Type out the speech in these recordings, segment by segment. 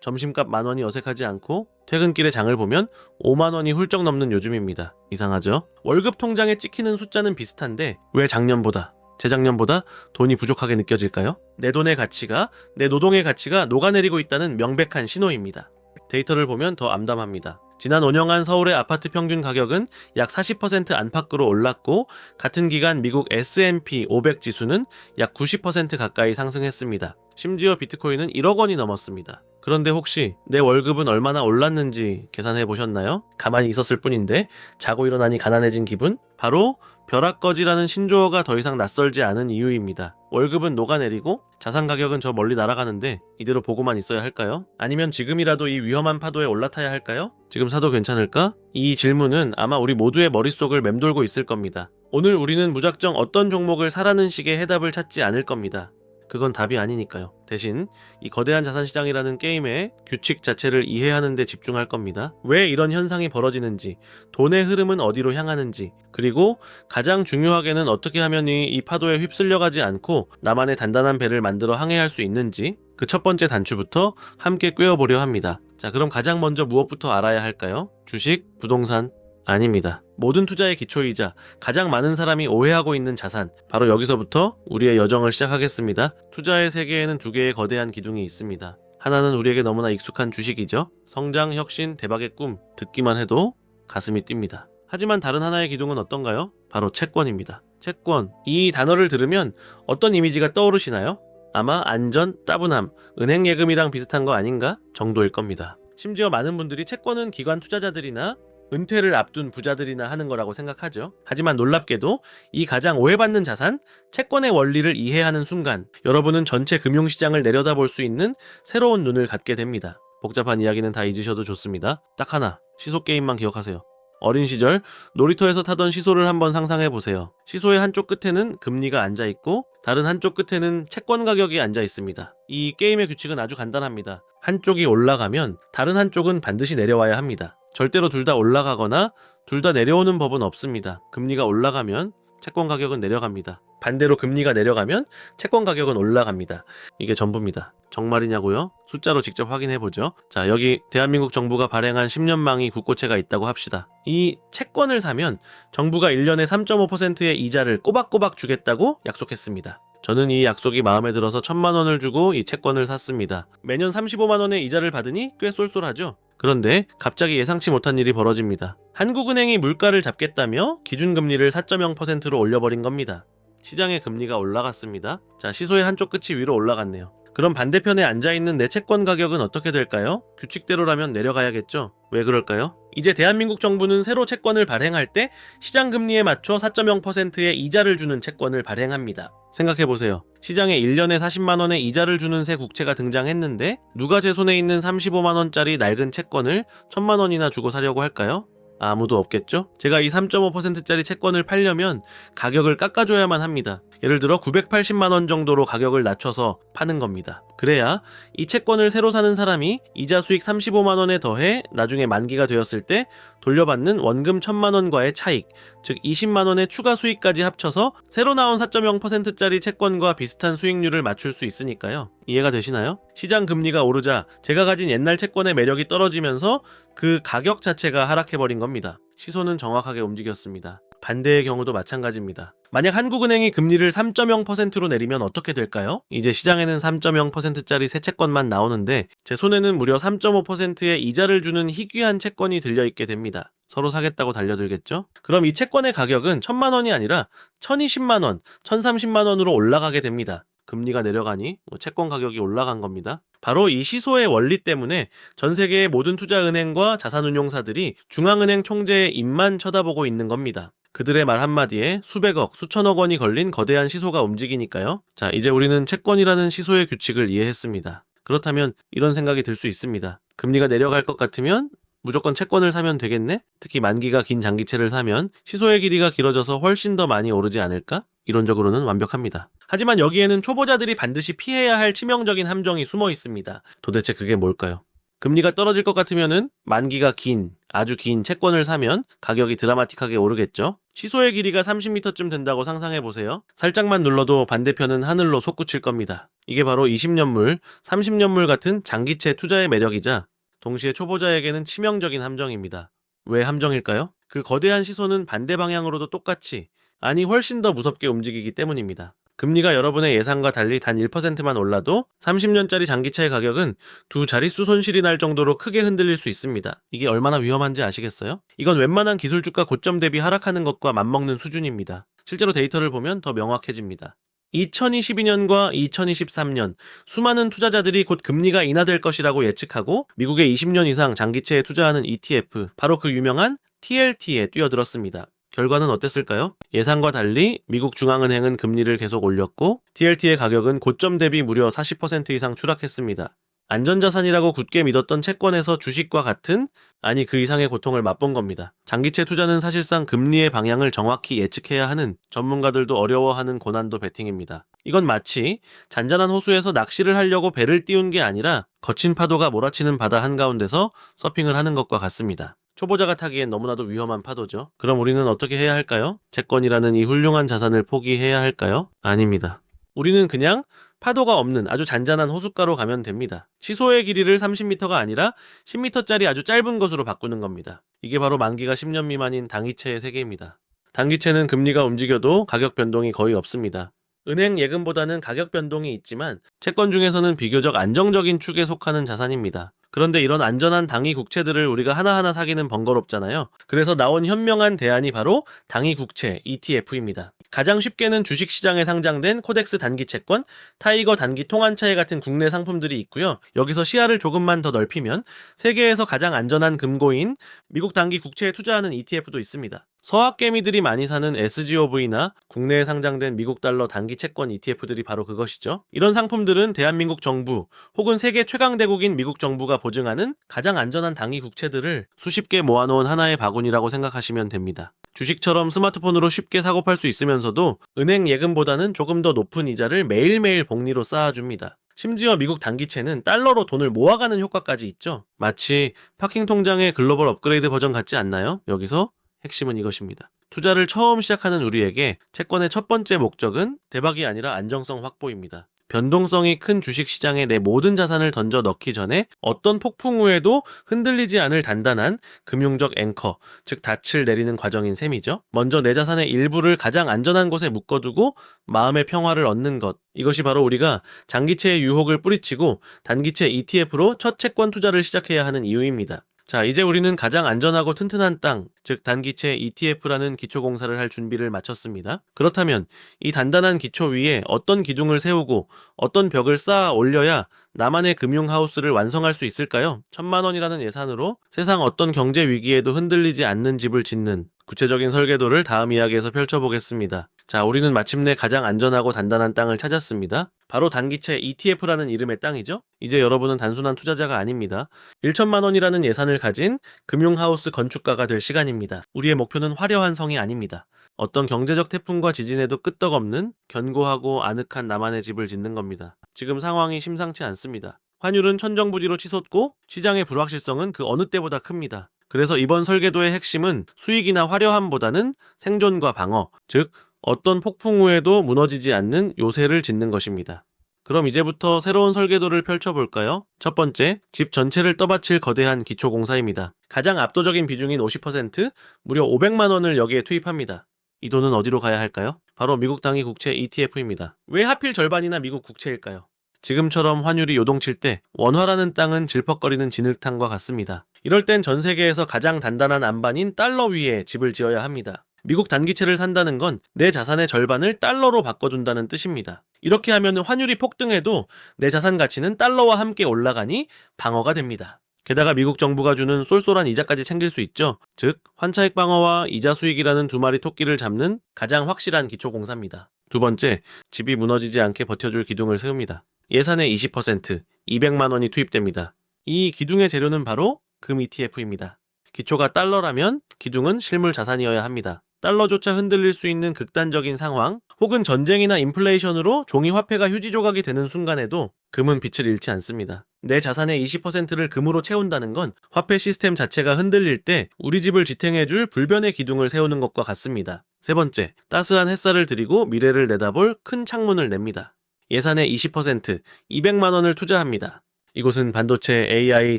점심값 만 원이 어색하지 않고 퇴근길에 장을 보면 5만 원이 훌쩍 넘는 요즘입니다. 이상하죠? 월급 통장에 찍히는 숫자는 비슷한데 왜 작년보다 재작년보다 돈이 부족하게 느껴질까요? 내 돈의 가치가 내 노동의 가치가 녹아내리고 있다는 명백한 신호입니다. 데이터를 보면 더 암담합니다. 지난 5년간 서울의 아파트 평균 가격은 약 40% 안팎으로 올랐고 같은 기간 미국 S&P 500 지수는 약 90% 가까이 상승했습니다. 심지어 비트코인은 1억 원이 넘었습니다. 그런데 혹시 내 월급은 얼마나 올랐는지 계산해 보셨나요? 가만히 있었을 뿐인데 자고 일어나니 가난해진 기분? 바로 벼락거지라는 신조어가 더 이상 낯설지 않은 이유입니다. 월급은 녹아내리고 자산 가격은 저 멀리 날아가는데 이대로 보고만 있어야 할까요? 아니면 지금이라도 이 위험한 파도에 올라타야 할까요? 지금 사도 괜찮을까? 이 질문은 아마 우리 모두의 머릿속을 맴돌고 있을 겁니다. 오늘 우리는 무작정 어떤 종목을 사라는 식의 해답을 찾지 않을 겁니다. 그건 답이 아니니까요. 대신 이 거대한 자산시장이라는 게임의 규칙 자체를 이해하는 데 집중할 겁니다. 왜 이런 현상이 벌어지는지, 돈의 흐름은 어디로 향하는지, 그리고 가장 중요하게는 어떻게 하면 이, 이 파도에 휩쓸려가지 않고 나만의 단단한 배를 만들어 항해할 수 있는지 그 첫 번째 단추부터 함께 꿰어보려 합니다. 자, 그럼 가장 먼저 무엇부터 알아야 할까요? 주식, 부동산, 아닙니다. 모든 투자의 기초이자 가장 많은 사람이 오해하고 있는 자산. 바로 여기서부터 우리의 여정을 시작하겠습니다. 투자의 세계에는 두 개의 거대한 기둥이 있습니다. 하나는 우리에게 너무나 익숙한 주식이죠. 성장, 혁신, 대박의 꿈. 듣기만 해도 가슴이 뜁니다. 하지만 다른 하나의 기둥은 어떤가요? 바로 채권입니다. 채권. 이 단어를 들으면 어떤 이미지가 떠오르시나요? 아마 안전, 따분함, 은행 예금이랑 비슷한 거 아닌가 정도일 겁니다. 심지어 많은 분들이 채권은 기관 투자자들이나 은퇴를 앞둔 부자들이나 하는 거라고 생각하죠. 하지만 놀랍게도 이 가장 오해받는 자산, 채권의 원리를 이해하는 순간 여러분은 전체 금융시장을 내려다볼 수 있는 새로운 눈을 갖게 됩니다. 복잡한 이야기는 다 잊으셔도 좋습니다. 딱 하나, 시소 게임만 기억하세요. 어린 시절 놀이터에서 타던 시소를 한번 상상해 보세요. 시소의 한쪽 끝에는 금리가 앉아 있고 다른 한쪽 끝에는 채권 가격이 앉아 있습니다. 이 게임의 규칙은 아주 간단합니다. 한쪽이 올라가면 다른 한쪽은 반드시 내려와야 합니다. 절대로 둘 다 올라가거나 둘 다 내려오는 법은 없습니다. 금리가 올라가면 채권 가격은 내려갑니다. 반대로 금리가 내려가면 채권 가격은 올라갑니다. 이게 전부입니다. 정말이냐고요? 숫자로 직접 확인해 보죠. 자, 여기 대한민국 정부가 발행한 10년망이 국고채가 있다고 합시다. 이 채권을 사면 정부가 1년에 3.5%의 이자를 꼬박꼬박 주겠다고 약속했습니다. 저는 이 약속이 마음에 들어서 천만 원을 주고 이 채권을 샀습니다. 매년 35만 원의 이자를 받으니 꽤 쏠쏠하죠. 그런데 갑자기 예상치 못한 일이 벌어집니다. 한국은행이 물가를 잡겠다며 기준금리를 4.0%로 올려버린 겁니다. 시장의 금리가 올라갔습니다. 자, 시소의 한쪽 끝이 위로 올라갔네요. 그럼 반대편에 앉아있는 내 채권 가격은 어떻게 될까요? 규칙대로라면 내려가야겠죠? 왜 그럴까요? 이제 대한민국 정부는 새로 채권을 발행할 때 시장 금리에 맞춰 4.0%의 이자를 주는 채권을 발행합니다. 생각해보세요. 시장에 1년에 40만원의 이자를 주는 새 국채가 등장했는데 누가 제 손에 있는 35만원짜리 낡은 채권을 1000만원이나 주고 사려고 할까요? 아무도 없겠죠? 제가 이 3.5%짜리 채권을 팔려면 가격을 깎아줘야만 합니다. 예를 들어 980만원 정도로 가격을 낮춰서 파는 겁니다. 그래야 이 채권을 새로 사는 사람이 이자 수익 35만원에 더해 나중에 만기가 되었을 때 돌려받는 원금 1000만원과의 차익, 즉 20만원의 추가 수익까지 합쳐서 새로 나온 4.0%짜리 채권과 비슷한 수익률을 맞출 수 있으니까요. 이해가 되시나요? 시장 금리가 오르자 제가 가진 옛날 채권의 매력이 떨어지면서 그 가격 자체가 하락해버린 겁니다. 시소는 정확하게 움직였습니다. 반대의 경우도 마찬가지입니다. 만약 한국은행이 금리를 3.0%로 내리면 어떻게 될까요? 이제 시장에는 3.0%짜리 새 채권만 나오는데 제 손에는 무려 3.5%의 이자를 주는 희귀한 채권이 들려있게 됩니다. 서로 사겠다고 달려들겠죠? 그럼 이 채권의 가격은 1000만 원이 아니라 1020만 원, 1030만 원으로 올라가게 됩니다. 금리가 내려가니 뭐 채권 가격이 올라간 겁니다. 바로 이 시소의 원리 때문에 전 세계의 모든 투자은행과 자산운용사들이 중앙은행 총재의 입만 쳐다보고 있는 겁니다. 그들의 말 한마디에 수백억, 수천억 원이 걸린 거대한 시소가 움직이니까요. 자, 이제 우리는 채권이라는 시소의 규칙을 이해했습니다. 그렇다면 이런 생각이 들 수 있습니다. 금리가 내려갈 것 같으면 무조건 채권을 사면 되겠네? 특히 만기가 긴 장기채를 사면 시소의 길이가 길어져서 훨씬 더 많이 오르지 않을까? 이론적으로는 완벽합니다. 하지만 여기에는 초보자들이 반드시 피해야 할 치명적인 함정이 숨어 있습니다. 도대체 그게 뭘까요? 금리가 떨어질 것 같으면은 만기가 긴 아주 긴 채권을 사면 가격이 드라마틱하게 오르겠죠. 시소의 길이가 30m쯤 된다고 상상해 보세요. 살짝만 눌러도 반대편은 하늘로 솟구칠 겁니다. 이게 바로 20년물, 30년물 같은 장기채 투자의 매력이자 동시에 초보자에게는 치명적인 함정입니다. 왜 함정일까요? 그 거대한 시소는 반대 방향으로도 똑같이, 아니 훨씬 더 무섭게 움직이기 때문입니다. 금리가 여러분의 예상과 달리 단 1%만 올라도 30년짜리 장기차의 가격은 두 자릿수 손실이 날 정도로 크게 흔들릴 수 있습니다. 이게 얼마나 위험한지 아시겠어요? 이건 웬만한 기술 주가 고점 대비 하락하는 것과 맞먹는 수준입니다. 실제로 데이터를 보면 더 명확해집니다. 2022년과 2023년 수많은 투자자들이 곧 금리가 인하될 것이라고 예측하고 미국의 20년 이상 장기채에 투자하는 ETF 바로 그 유명한 TLT에 뛰어들었습니다. 결과는 어땠을까요? 예상과 달리 미국 중앙은행은 금리를 계속 올렸고 TLT의 가격은 고점 대비 무려 40% 이상 추락했습니다. 안전자산이라고 굳게 믿었던 채권에서 주식과 같은 아니 그 이상의 고통을 맛본 겁니다. 장기채 투자는 사실상 금리의 방향을 정확히 예측해야 하는 전문가들도 어려워하는 고난도 배팅입니다. 이건 마치 잔잔한 호수에서 낚시를 하려고 배를 띄운 게 아니라 거친 파도가 몰아치는 바다 한가운데서 서핑을 하는 것과 같습니다. 초보자가 타기엔 너무나도 위험한 파도죠. 그럼 우리는 어떻게 해야 할까요? 채권이라는 이 훌륭한 자산을 포기해야 할까요? 아닙니다. 우리는 그냥 파도가 없는 아주 잔잔한 호숫가로 가면 됩니다. 시소의 길이를 30m가 아니라 10m짜리 아주 짧은 것으로 바꾸는 겁니다. 이게 바로 만기가 10년 미만인 단기채의 세계입니다. 단기채는 금리가 움직여도 가격 변동이 거의 없습니다. 은행 예금보다는 가격 변동이 있지만 채권 중에서는 비교적 안정적인 축에 속하는 자산입니다. 그런데 이런 안전한 당위 국채들을 우리가 하나하나 사기는 번거롭잖아요. 그래서 나온 현명한 대안이 바로 당위 국채 ETF입니다. 가장 쉽게는 주식시장에 상장된 코덱스 단기 채권, 타이거 단기 통한차에 같은 국내 상품들이 있고요. 여기서 시야를 조금만 더 넓히면 세계에서 가장 안전한 금고인 미국 단기 국채에 투자하는 ETF도 있습니다. 서학개미들이 많이 사는 SGOV나 국내에 상장된 미국 달러 단기 채권 ETF들이 바로 그것이죠. 이런 상품들은 대한민국 정부 혹은 세계 최강 대국인 미국 정부가 보증하는 가장 안전한 단기 국채들을 수십 개 모아놓은 하나의 바구니라고 생각하시면 됩니다. 주식처럼 스마트폰으로 쉽게 사고 팔 수 있으면서도 은행 예금보다는 조금 더 높은 이자를 매일매일 복리로 쌓아줍니다. 심지어 미국 단기채는 달러로 돈을 모아가는 효과까지 있죠. 마치 파킹 통장의 글로벌 업그레이드 버전 같지 않나요? 여기서 핵심은 이것입니다. 투자를 처음 시작하는 우리에게 채권의 첫 번째 목적은 대박이 아니라 안정성 확보입니다. 변동성이 큰 주식 시장에 내 모든 자산을 던져 넣기 전에 어떤 폭풍 후에도 흔들리지 않을 단단한 금융적 앵커, 즉 닻을 내리는 과정인 셈이죠. 먼저 내 자산의 일부를 가장 안전한 곳에 묶어두고 마음의 평화를 얻는 것. 이것이 바로 우리가 장기채의 유혹을 뿌리치고 단기채 ETF로 첫 채권 투자를 시작해야 하는 이유입니다. 자, 이제 우리는 가장 안전하고 튼튼한 땅, 즉 단기채 ETF라는 기초 공사를 할 준비를 마쳤습니다. 그렇다면 이 단단한 기초 위에 어떤 기둥을 세우고 어떤 벽을 쌓아 올려야 나만의 금융 하우스를 완성할 수 있을까요? 천만 원이라는 예산으로 세상 어떤 경제 위기에도 흔들리지 않는 집을 짓는 구체적인 설계도를 다음 이야기에서 펼쳐보겠습니다. 자, 우리는 마침내 가장 안전하고 단단한 땅을 찾았습니다. 바로 단기채 ETF라는 이름의 땅이죠. 이제 여러분은 단순한 투자자가 아닙니다. 1천만 원이라는 예산을 가진 금융하우스 건축가가 될 시간입니다. 우리의 목표는 화려한 성이 아닙니다. 어떤 경제적 태풍과 지진에도 끄떡없는 견고하고 아늑한 나만의 집을 짓는 겁니다. 지금 상황이 심상치 않습니다. 환율은 천정부지로 치솟고 시장의 불확실성은 그 어느 때보다 큽니다. 그래서 이번 설계도의 핵심은 수익이나 화려함보다는 생존과 방어, 즉 어떤 폭풍 후에도 무너지지 않는 요새를 짓는 것입니다. 그럼 이제부터 새로운 설계도를 펼쳐볼까요? 첫 번째, 집 전체를 떠받칠 거대한 기초공사입니다. 가장 압도적인 비중인 50%, 무려 500만 원을 여기에 투입합니다. 이 돈은 어디로 가야 할까요? 바로 미국 당위 국채 ETF입니다. 왜 하필 절반이나 미국 국채일까요? 지금처럼 환율이 요동칠 때 원화라는 땅은 질퍽거리는 진흙탕과 같습니다. 이럴 땐 전 세계에서 가장 단단한 안반인 달러 위에 집을 지어야 합니다. 미국 단기채를 산다는 건 내 자산의 절반을 달러로 바꿔준다는 뜻입니다. 이렇게 하면 환율이 폭등해도 내 자산 가치는 달러와 함께 올라가니 방어가 됩니다. 게다가 미국 정부가 주는 쏠쏠한 이자까지 챙길 수 있죠. 즉, 환차익 방어와 이자 수익이라는 두 마리 토끼를 잡는 가장 확실한 기초 공사입니다. 두 번째, 집이 무너지지 않게 버텨줄 기둥을 세웁니다. 예산의 20%, 200만 원이 투입됩니다. 이 기둥의 재료는 바로 금 ETF입니다. 기초가 달러라면 기둥은 실물 자산이어야 합니다. 달러조차 흔들릴 수 있는 극단적인 상황, 혹은 전쟁이나 인플레이션으로 종이 화폐가 휴지 조각이 되는 순간에도 금은 빛을 잃지 않습니다. 내 자산의 20%를 금으로 채운다는 건 화폐 시스템 자체가 흔들릴 때 우리 집을 지탱해줄 불변의 기둥을 세우는 것과 같습니다. 세 번째, 따스한 햇살을 들이고 미래를 내다볼 큰 창문을 냅니다. 예산의 20%, 200만 원을 투자합니다. 이곳은 반도체, AI,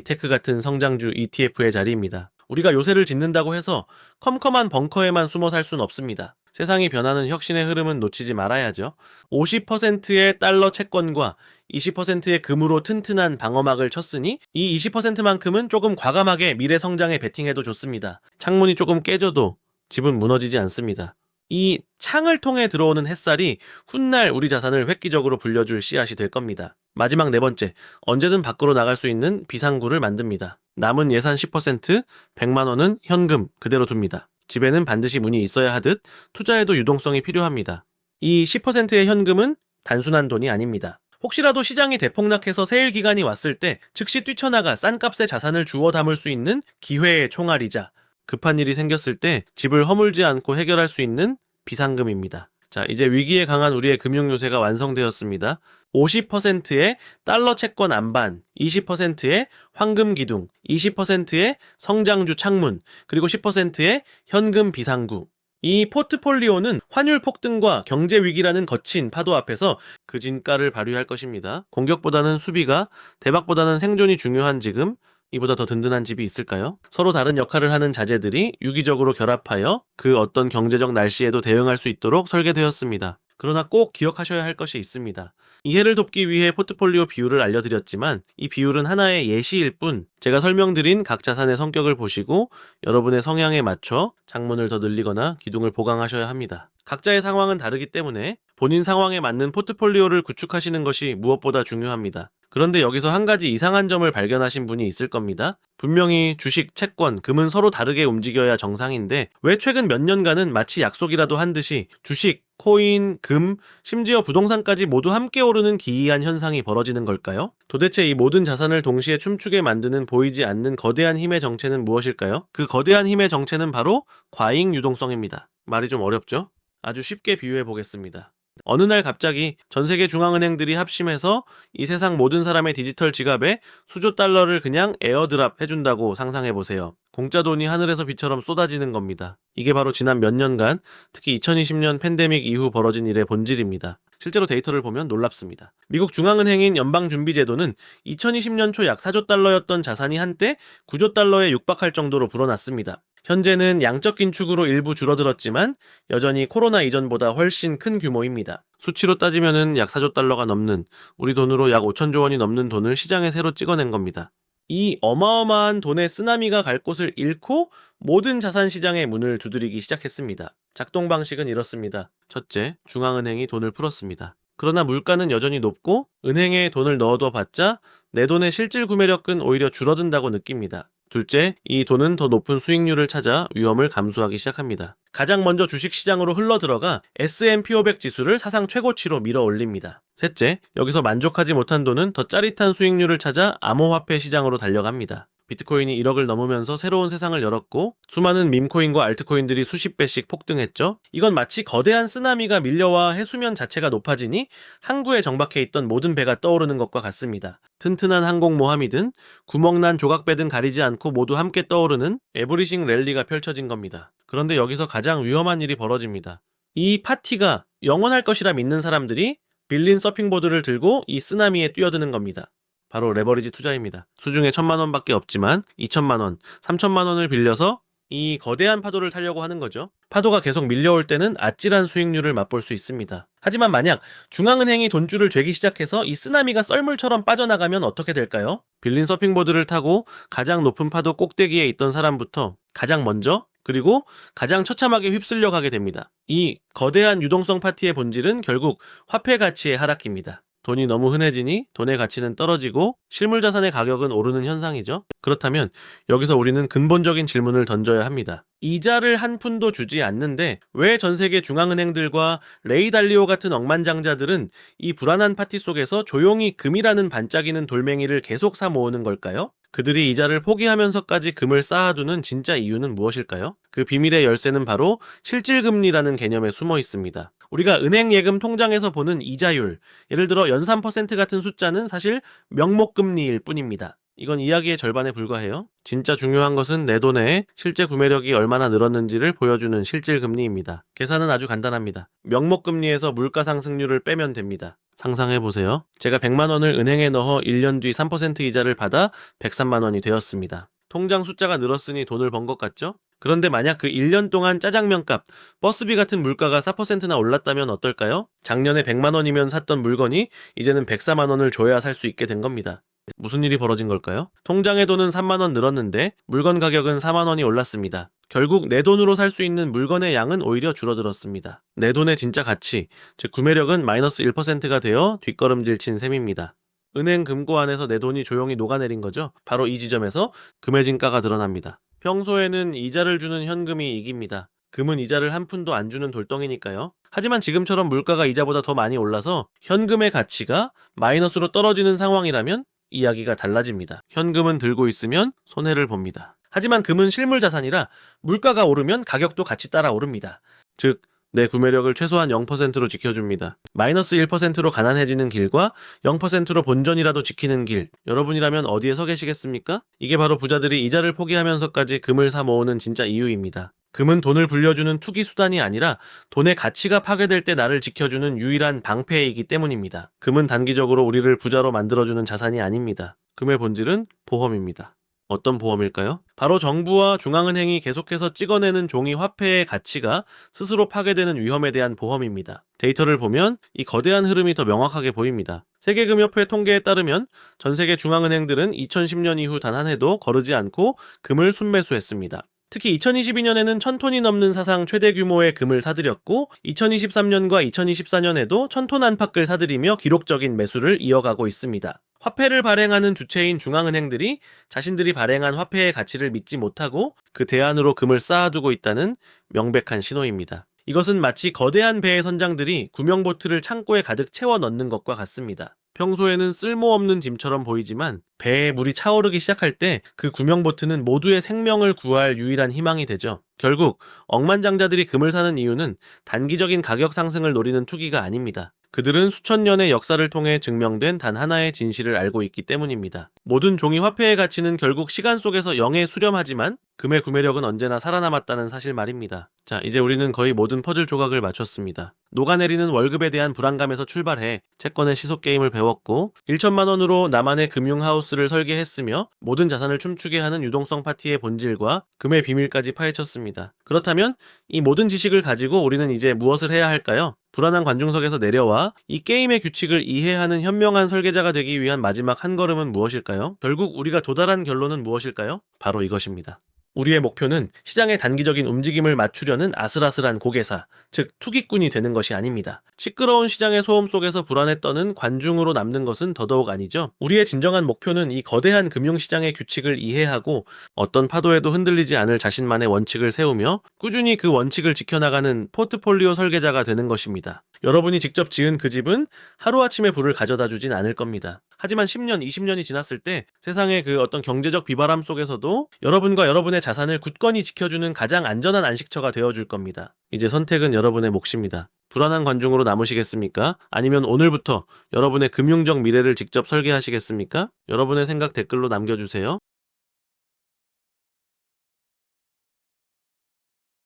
테크 같은 성장주 ETF의 자리입니다. 우리가 요새를 짓는다고 해서 컴컴한 벙커에만 숨어 살 순 없습니다. 세상이 변하는 혁신의 흐름은 놓치지 말아야죠. 50%의 달러 채권과 20%의 금으로 튼튼한 방어막을 쳤으니 이 20%만큼은 조금 과감하게 미래 성장에 베팅해도 좋습니다. 창문이 조금 깨져도 집은 무너지지 않습니다. 이 창을 통해 들어오는 햇살이 훗날 우리 자산을 획기적으로 불려줄 씨앗이 될 겁니다. 마지막 네 번째, 언제든 밖으로 나갈 수 있는 비상구를 만듭니다. 남은 예산 10%, 100만 원은 현금 그대로 둡니다. 집에는 반드시 문이 있어야 하듯 투자에도 유동성이 필요합니다. 이 10%의 현금은 단순한 돈이 아닙니다. 혹시라도 시장이 대폭락해서 세일 기간이 왔을 때 즉시 뛰쳐나가 싼 값의 자산을 주워 담을 수 있는 기회의 총알이자 급한 일이 생겼을 때 집을 허물지 않고 해결할 수 있는 비상금입니다. 자, 이제 위기에 강한 우리의 금융 요새가 완성되었습니다. 50%의 달러 채권 안반, 20%의 황금 기둥, 20%의 성장주 창문, 그리고 10%의 현금 비상구. 이 포트폴리오는 환율 폭등과 경제 위기라는 거친 파도 앞에서 그 진가를 발휘할 것입니다. 공격보다는 수비가, 대박보다는 생존이 중요한 지금, 이보다 더 든든한 집이 있을까요? 서로 다른 역할을 하는 자재들이 유기적으로 결합하여 그 어떤 경제적 날씨에도 대응할 수 있도록 설계되었습니다. 그러나 꼭 기억하셔야 할 것이 있습니다. 이해를 돕기 위해 포트폴리오 비율을 알려드렸지만 이 비율은 하나의 예시일 뿐 제가 설명드린 각 자산의 성격을 보시고 여러분의 성향에 맞춰 창문을 더 늘리거나 기둥을 보강하셔야 합니다. 각자의 상황은 다르기 때문에 본인 상황에 맞는 포트폴리오를 구축하시는 것이 무엇보다 중요합니다. 그런데 여기서 한 가지 이상한 점을 발견하신 분이 있을 겁니다. 분명히 주식, 채권, 금은 서로 다르게 움직여야 정상인데 왜 최근 몇 년간은 마치 약속이라도 한 듯이 주식, 코인, 금, 심지어 부동산까지 모두 함께 오르는 기이한 현상이 벌어지는 걸까요? 도대체 이 모든 자산을 동시에 춤추게 만드는 보이지 않는 거대한 힘의 정체는 무엇일까요? 그 거대한 힘의 정체는 바로 과잉 유동성입니다. 말이 좀 어렵죠? 아주 쉽게 비유해 보겠습니다. 어느 날 갑자기 전 세계 중앙은행들이 합심해서 이 세상 모든 사람의 디지털 지갑에 수조 달러를 그냥 에어드랍 해준다고 상상해 보세요. 공짜 돈이 하늘에서 비처럼 쏟아지는 겁니다. 이게 바로 지난 몇 년간 특히 2020년 팬데믹 이후 벌어진 일의 본질입니다. 실제로 데이터를 보면 놀랍습니다. 미국 중앙은행인 연방준비제도는 2020년 초 약 4조 달러였던 자산이 한때 9조 달러에 육박할 정도로 불어났습니다. 현재는 양적 긴축으로 일부 줄어들었지만 여전히 코로나 이전보다 훨씬 큰 규모입니다. 수치로 따지면은 약 4조 달러가 넘는 우리 돈으로 약 5천조 원이 넘는 돈을 시장에 새로 찍어낸 겁니다. 이 어마어마한 돈의 쓰나미가 갈 곳을 잃고 모든 자산 시장의 문을 두드리기 시작했습니다. 작동 방식은 이렇습니다. 첫째, 중앙은행이 돈을 풀었습니다. 그러나 물가는 여전히 높고 은행에 돈을 넣어둬 봤자 내 돈의 실질 구매력은 오히려 줄어든다고 느낍니다. 둘째, 이 돈은 더 높은 수익률을 찾아 위험을 감수하기 시작합니다. 가장 먼저 주식시장으로 흘러들어가 S&P 500 지수를 사상 최고치로 밀어 올립니다. 셋째, 여기서 만족하지 못한 돈은 더 짜릿한 수익률을 찾아 암호화폐 시장으로 달려갑니다. 비트코인이 1억을 넘으면서 새로운 세상을 열었고 수많은 밈코인과 알트코인들이 수십 배씩 폭등했죠. 이건 마치 거대한 쓰나미가 밀려와 해수면 자체가 높아지니 항구에 정박해 있던 모든 배가 떠오르는 것과 같습니다. 튼튼한 항공 모함이든 구멍난 조각배든 가리지 않고 모두 함께 떠오르는 에브리싱 랠리가 펼쳐진 겁니다. 그런데 여기서 가장 위험한 일이 벌어집니다. 이 파티가 영원할 것이라 믿는 사람들이 빌린 서핑보드를 들고 이 쓰나미에 뛰어드는 겁니다. 바로 레버리지 투자입니다. 수중에 천만 원밖에 없지만 2천만 원, 3천만 원을 빌려서 이 거대한 파도를 타려고 하는 거죠. 파도가 계속 밀려올 때는 아찔한 수익률을 맛볼 수 있습니다. 하지만 만약 중앙은행이 돈줄을 죄기 시작해서 이 쓰나미가 썰물처럼 빠져나가면 어떻게 될까요? 빌린 서핑보드를 타고 가장 높은 파도 꼭대기에 있던 사람부터 가장 먼저 그리고 가장 처참하게 휩쓸려 가게 됩니다. 이 거대한 유동성 파티의 본질은 결국 화폐 가치의 하락입니다. 돈이 너무 흔해지니 돈의 가치는 떨어지고 실물 자산의 가격은 오르는 현상이죠. 그렇다면 여기서 우리는 근본적인 질문을 던져야 합니다. 이자를 한 푼도 주지 않는데 왜 전 세계 중앙은행들과 레이 달리오 같은 억만장자들은 이 불안한 파티 속에서 조용히 금이라는 반짝이는 돌멩이를 계속 사 모으는 걸까요? 그들이 이자를 포기하면서까지 금을 쌓아두는 진짜 이유는 무엇일까요? 그 비밀의 열쇠는 바로 실질금리라는 개념에 숨어 있습니다. 우리가 은행 예금 통장에서 보는 이자율, 예를 들어 연산 퍼센트 같은 숫자는 사실 명목 금리일 뿐입니다. 이건 이야기의 절반에 불과해요. 진짜 중요한 것은 내 돈의 실제 구매력이 얼마나 늘었는지를 보여주는 실질 금리입니다. 계산은 아주 간단합니다. 명목 금리에서 물가 상승률을 빼면 됩니다. 상상해 보세요. 제가 100만 원을 은행에 넣어 1년 뒤 3% 이자를 받아 103만 원이 되었습니다. 통장 숫자가 늘었으니 돈을 번 것 같죠? 그런데 만약 그 1년 동안 짜장면 값, 버스비 같은 물가가 4%나 올랐다면 어떨까요? 작년에 100만 원이면 샀던 물건이 이제는 104만 원을 줘야 살 수 있게 된 겁니다. 무슨 일이 벌어진 걸까요? 통장의 돈은 3만 원 늘었는데 물건 가격은 4만 원이 올랐습니다. 결국 내 돈으로 살 수 있는 물건의 양은 오히려 줄어들었습니다. 내 돈의 진짜 가치, 즉 구매력은 마이너스 1%가 되어 뒷걸음질 친 셈입니다. 은행 금고 안에서 내 돈이 조용히 녹아내린 거죠. 바로 이 지점에서 금의 진가가 드러납니다. 평소에는 이자를 주는 현금이 이깁니다. 금은 이자를 한 푼도 안 주는 돌덩이니까요. 하지만 지금처럼 물가가 이자보다 더 많이 올라서 현금의 가치가 마이너스로 떨어지는 상황이라면 이야기가 달라집니다. 현금은 들고 있으면 손해를 봅니다. 하지만 금은 실물 자산이라 물가가 오르면 가격도 같이 따라 오릅니다. 즉, 내 구매력을 최소한 0%로 지켜줍니다. 마이너스 1%로 가난해지는 길과 0%로 본전이라도 지키는 길. 여러분이라면 어디에 서 계시겠습니까? 이게 바로 부자들이 이자를 포기하면서까지 금을 사 모으는 진짜 이유입니다. 금은 돈을 불려주는 투기 수단이 아니라 돈의 가치가 파괴될 때 나를 지켜주는 유일한 방패이기 때문입니다. 금은 단기적으로 우리를 부자로 만들어주는 자산이 아닙니다. 금의 본질은 보험입니다. 어떤 보험일까요? 바로 정부와 중앙은행이 계속해서 찍어내는 종이 화폐의 가치가 스스로 파괴되는 위험에 대한 보험입니다. 데이터를 보면 이 거대한 흐름이 더 명확하게 보입니다. 세계금협회 통계에 따르면 전 세계 중앙은행들은 2010년 이후 단 한 해도 거르지 않고 금을 순매수했습니다. 특히 2022년에는 1000톤이 넘는 사상 최대 규모의 금을 사들였고 2023년과 2024년에도 1000톤 안팎을 사들이며 기록적인 매수를 이어가고 있습니다. 화폐를 발행하는 주체인 중앙은행들이 자신들이 발행한 화폐의 가치를 믿지 못하고 그 대안으로 금을 쌓아두고 있다는 명백한 신호입니다. 이것은 마치 거대한 배의 선장들이 구명보트를 창고에 가득 채워 넣는 것과 같습니다. 평소에는 쓸모없는 짐처럼 보이지만 배에 물이 차오르기 시작할 때 그 구명보트는 모두의 생명을 구할 유일한 희망이 되죠. 결국 억만장자들이 금을 사는 이유는 단기적인 가격 상승을 노리는 투기가 아닙니다. 그들은 수천 년의 역사를 통해 증명된 단 하나의 진실을 알고 있기 때문입니다. 모든 종이 화폐의 가치는 결국 시간 속에서 영에 수렴하지만 금의 구매력은 언제나 살아남았다는 사실 말입니다. 자, 이제 우리는 거의 모든 퍼즐 조각을 맞췄습니다. 녹아내리는 월급에 대한 불안감에서 출발해 채권의 시속 게임을 배웠고 1천만 원으로 나만의 금융 하우스를 설계했으며 모든 자산을 춤추게 하는 유동성 파티의 본질과 금의 비밀까지 파헤쳤습니다. 그렇다면 이 모든 지식을 가지고 우리는 이제 무엇을 해야 할까요? 불안한 관중석에서 내려와 이 게임의 규칙을 이해하는 현명한 설계자가 되기 위한 마지막 한 걸음은 무엇일까요? 결국 우리가 도달한 결론은 무엇일까요? 바로 이것입니다. 우리의 목표는 시장의 단기적인 움직임을 맞추려는 아슬아슬한 고개사, 즉 투기꾼이 되는 것이 아닙니다. 시끄러운 시장의 소음 속에서 불안에 떠는 관중으로 남는 것은 더더욱 아니죠. 우리의 진정한 목표는 이 거대한 금융시장의 규칙을 이해하고 어떤 파도에도 흔들리지 않을 자신만의 원칙을 세우며 꾸준히 그 원칙을 지켜나가는 포트폴리오 설계자가 되는 것입니다. 여러분이 직접 지은 그 집은 하루아침에 불을 가져다 주진 않을 겁니다. 하지만 10년, 20년이 지났을 때 세상의 그 어떤 경제적 비바람 속에서도 여러분과 여러분의 자산을 굳건히 지켜주는 가장 안전한 안식처가 되어줄 겁니다. 이제 선택은 여러분의 몫입니다. 불안한 관중으로 남으시겠습니까? 아니면 오늘부터 여러분의 금융적 미래를 직접 설계하시겠습니까? 여러분의 생각 댓글로 남겨주세요.